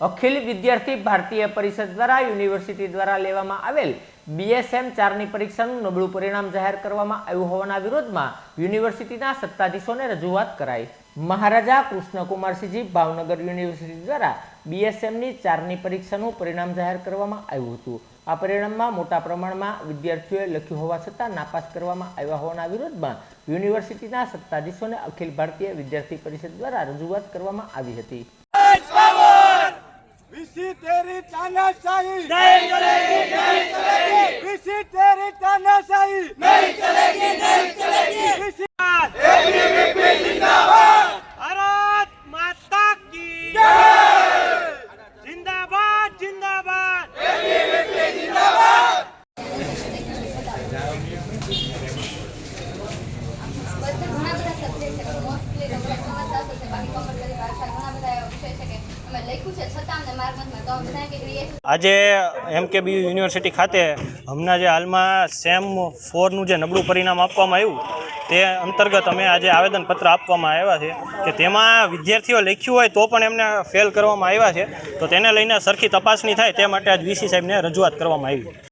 અખિલ વિદ્યાર્થી ભારતીય પરિષદ દ્વારા, યુનિવર્સિટી દ્વારા લેવામાં આવેલ બીએસએમ ચારની પરીક્ષાનું નબળું પરિણામ જાહેર કરવામાં આવ્યું હોવાના વિરોધમાં યુનિવર્સિટીના સત્તાધીશોને રજૂઆત કરાઈ. મહારાજા કૃષ્ણકુમારસિંહજી ભાવનગર યુનિવર્સિટી દ્વારા બીએસએમની ચારની પરીક્ષાનું પરિણામ જાહેર કરવામાં આવ્યું હતું. આ પરિણામમાં મોટા પ્રમાણમાં વિદ્યાર્થીઓએ લખ્યું હોવા છતાં નાપાસ કરવામાં આવ્યા હોવાના વિરોધમાં યુનિવર્સિટીના સત્તાધીશોને અખિલ ભારતીય વિદ્યાર્થી પરિષદ દ્વારા રજૂઆત કરવામાં આવી હતી. तानाशाही नहीं चलेगी नहीं चलेगी विसी तेरी तानाशाही नहीं चलेगी नहीं चलेगी भारत माता की जय जिंदाबाद जिंदाबाद બધા ઘણા બધા સબ્જેક્ટ છે મોસ્ટલી તમને સમજ આવતો છે બાકી કોમર્સની ભાષા ઘણા બધા એવા વિષય છે કે આજે એમ કે બી યુનિવર્સિટી ખાતે હમણાં જે હાલમાં સેમ ફોરનું જે નબળું પરિણામ આપવામાં આવ્યું, તે અંતર્ગત અમે આજે આવેદનપત્ર આપવામાં આવ્યા છે કે તેમાં વિદ્યાર્થીઓ લખ્યું હોય તો પણ એમને ફેલ કરવામાં આવ્યા છે. તો તેને લઈને સરખી તપાસણી થાય, તે માટે આજ વીસી સાહેબને રજૂઆત કરવામાં આવી.